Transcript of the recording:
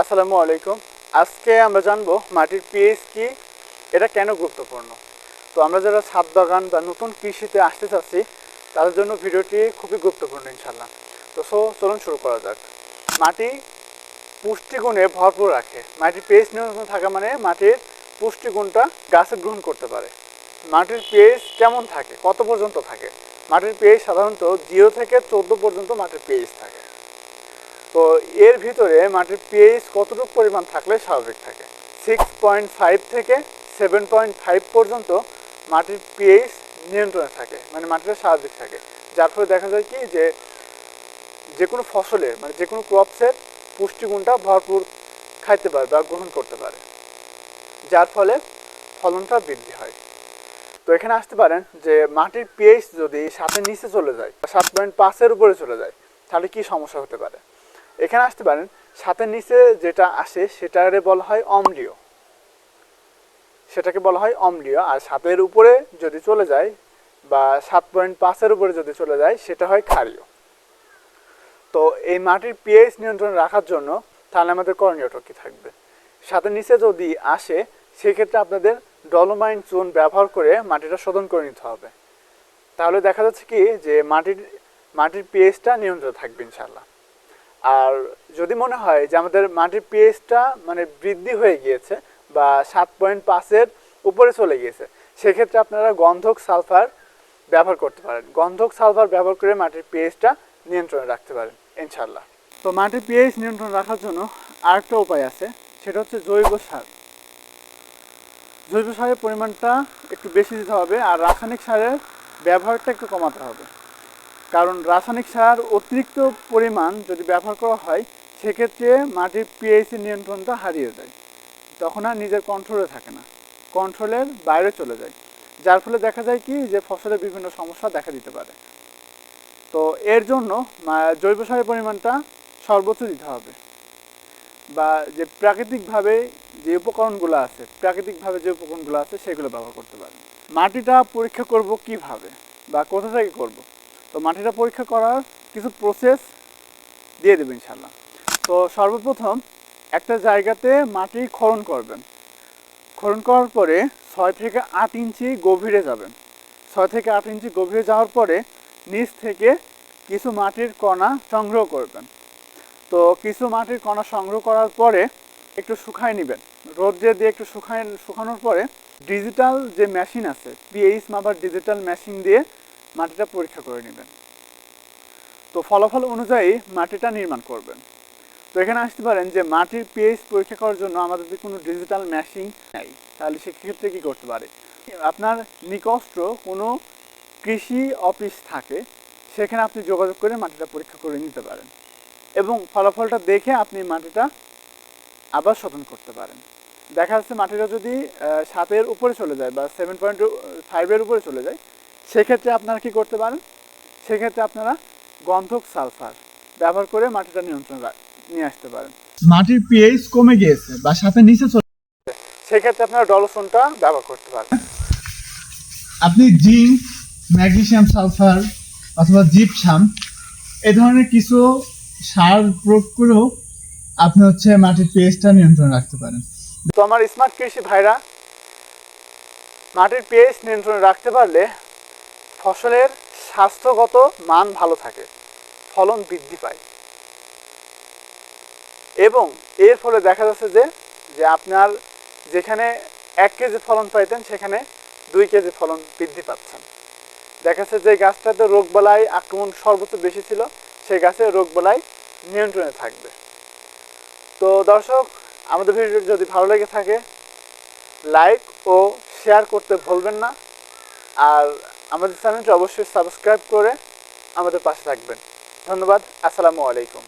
আসসালামু আলাইকুম। আজকে আমরা জানব মাটির পিএইচ কি, এটা কেন গুরুত্বপূর্ণ? তো আমরা যারা ছাদ বাগান বা নতুন কৃষিতে আসতে চাচ্ছি, তাদের জন্য ভিডিওটি খুবই গুরুত্বপূর্ণ ইনশাল্লাহ তো সো, চলুন শুরু করা যাক। মাটি পুষ্টিগুণে ভরপুর রাখে। মাটির পিএইচ নিয়ন্ত্রণ থাকা মানে মাটির পুষ্টিগুণটা গাছে গ্রহণ করতে পারে। মাটির পিএইচ কেমন থাকে? কত পর্যন্ত থাকে? মাটির পিএইচ সাধারণত জিরো থেকে চোদ্দ পর্যন্ত মাটির পিএইচ থাকে। তো এর ভিতরে মাটির পিএইচ কতটুকু পরিমাণ থাকলে স্বাভাবিক থাকে? সিক্স পয়েন্ট ফাইভ থেকে সেভেন পয়েন্ট ফাইভ পর্যন্ত মাটির পিএইচ নিয়ন্ত্রণে থাকে মানে মাটিটা স্বাভাবিক থাকে। যার ফলে দেখা যায় কি যে যে কোনো ফসলের মানে যে কোনো ক্রপসের পুষ্টিগুণটা ভরপুর খাইতে পারে বা গ্রহণ করতে পারে, যার ফলে ফলনটা বৃদ্ধি হয়। তো এখানে আসতে পারেন যে, মাটির পিএইচ যদি সাতের নিচে চলে যায়, সাত পয়েন্ট পাঁচের উপরে চলে যায়, তাহলে কি সমস্যা হতে পারে? এখানে আসতে পারেন সাতের নিচে যেটা আসে সেটারে বলা হয় অম্লীয়। সেটাকে বলা হয় অম্লীয়, আর সাতের উপরে যদি চলে যায় বা সাত পয়েন্ট পাঁচের উপরে যদি চলে যায়, সেটা হয় ক্ষারীয়। তো এই মাটির পিএইচ নিয়ন্ত্রণ রাখার জন্য তাহলে আমাদের করণীয়টা কি থাকবে? সাথে নিচে যদি আসে, সেক্ষেত্রে আপনাদের ডলোমাইন চুন ব্যবহার করে মাটিটা শোধন করে নিতে হবে। তাহলে দেখা যাচ্ছে কি যে মাটির মাটির পিএইচটা নিয়ন্ত্রণ থাকবে ইনশাল্লাহ আর যদি মনে হয় যে আমাদের মাটির পিএইচটা মানে বৃদ্ধি হয়ে গিয়েছে বা সাত পয়েন্ট পাঁচের উপরে চলে গিয়েছে, সেক্ষেত্রে আপনারা গন্ধক সালফার ব্যবহার করতে পারেন। গন্ধক সালফার ব্যবহার করে মাটির পিএইচটা নিয়ন্ত্রণে রাখতে পারেন ইনশাল্লাহ তো মাটির পিএইচ নিয়ন্ত্রণ রাখার জন্য আরেকটা উপায় আছে, সেটা হচ্ছে জৈব সার। জৈব সারের পরিমাণটা একটু বেশি দিতে হবে আর রাসায়নিক সারের ব্যবহারটা একটু কমাতে হবে। কারণ রাসায়নিক সার অতিরিক্ত পরিমাণ যদি ব্যবহার করা হয়, সেক্ষেত্রে মাটির পিএইচ নিয়ন্ত্রণটা হারিয়ে যায়। তখন আর নিজের কন্ট্রোলে থাকে না। কন্ট্রোলের বাইরে চলে যায়। যার ফলে দেখা যায় কি যে ফসলের বিভিন্ন সমস্যা দেখা দিতে পারে। তো এর জন্য জৈব সারের পরিমাণটা সর্বোচ্চ দিতে হবে। বা যে প্রাকৃতিকভাবে যে উপকরণগুলো আছে, প্রাকৃতিকভাবে যে উপকরণগুলো আছে, সেগুলো ব্যবহার করতে পারে মাটিটা পরীক্ষা করব কীভাবে? বা কোথা থেকে করব? তো মাটিটা পরীক্ষা করার কিছু প্রসেস দিয়ে দেবেন ইনশাল্লাহ তো সর্বপ্রথম একটা জায়গাতে মাটি খনন করবেন। খনন করার পরে ছয় থেকে আট ইঞ্চি গভীরে যাবেন। ছয় থেকে আট ইঞ্চি গভীরে যাওয়ার পরে নিচ থেকে কিছু মাটির কণা সংগ্রহ করবেন। তো কিছু মাটির কণা সংগ্রহ করার পরে একটু শুকায় নেবেন। রোদ্রে দিয়ে একটু শুকায় শুকানোর পরে ডিজিটাল যে মেশিন আছে পিএইচ মাপার ডিজিটাল মেশিন দিয়ে মাটিটা পরীক্ষা করে নেবেন। তো ফলাফল অনুযায়ী মাটিটা নির্মাণ করবেন। তো এখানে আসতে পারেন যে মাটির পিএইচ পরীক্ষা করার জন্য আমাদের কোনো ডিজিটাল মেশিন নেই, তাহলে সেক্ষেত্রে কী করতে পারে? আপনার নিকষ্ট কোনো কৃষি অফিস থাকে, সেখানে আপনি যোগাযোগ করে মাটিটা পরীক্ষা করে নিতে পারেন। এবং ফলাফলটা দেখে আপনি মাটিটা আবার শোধন করতে পারেন। দেখা যাচ্ছে মাটিটা যদি সাতের উপরে চলে যায় বা সেভেন পয়েন্ট ফাইভের উপরে চলে যায় সেক্ষেত্রে আপনারা কি করতে পারেন? সেক্ষেত্রে আপনারা গন্ধক সালফার ব্যবহার করে মাটিটা নিয়ন্ত্রণ নিয়ে আসতে পারেন। মাটির পিএইচ কমে গিয়েছে বা সাথে নিচে চলে সেক্ষেত্রে আপনারা ডলসনটা ব্যবহার করতে পারেন। আপনি জিঙ্ক ম্যাগনেসিয়াম সালফার অথবা জিপসাম এ ধরনের কিছু সার প্রয়োগ করেও আপনি হচ্ছে মাটির পিএইচটা নিয়ন্ত্রণ রাখতে পারেন। তো আমার স্মার্ট কৃষি ভাইরা মাটির পিএইচ নিয়ন্ত্রণে রাখতে পারলে ফসলের স্বাস্থ্যগত মান ভালো থাকে, ফলন বৃদ্ধি পায়। এবং এর ফলে দেখা যাচ্ছে যে যে আপনার যেখানে এক কেজি ফলন পাইতেন, সেখানে দুই কেজি ফলন বৃদ্ধি পাচ্ছেন। দেখা যাচ্ছে যে গাছটাতে রোগবালাই আক্রমণ সর্বোচ্চ বেশি ছিল, সেই গাছে রোগবালাই নিয়ন্ত্রণে থাকবে। তো দর্শক, আমাদের ভিডিও যদি ভালো লেগে থাকে, লাইক ও শেয়ার করতে ভুলবেন না। আর আমাদের চ্যানেলটি অবশ্যই সাবস্ক্রাইব করে আমাদের পাশে থাকবেন। ধন্যবাদ আসসালামু আলাইকুম।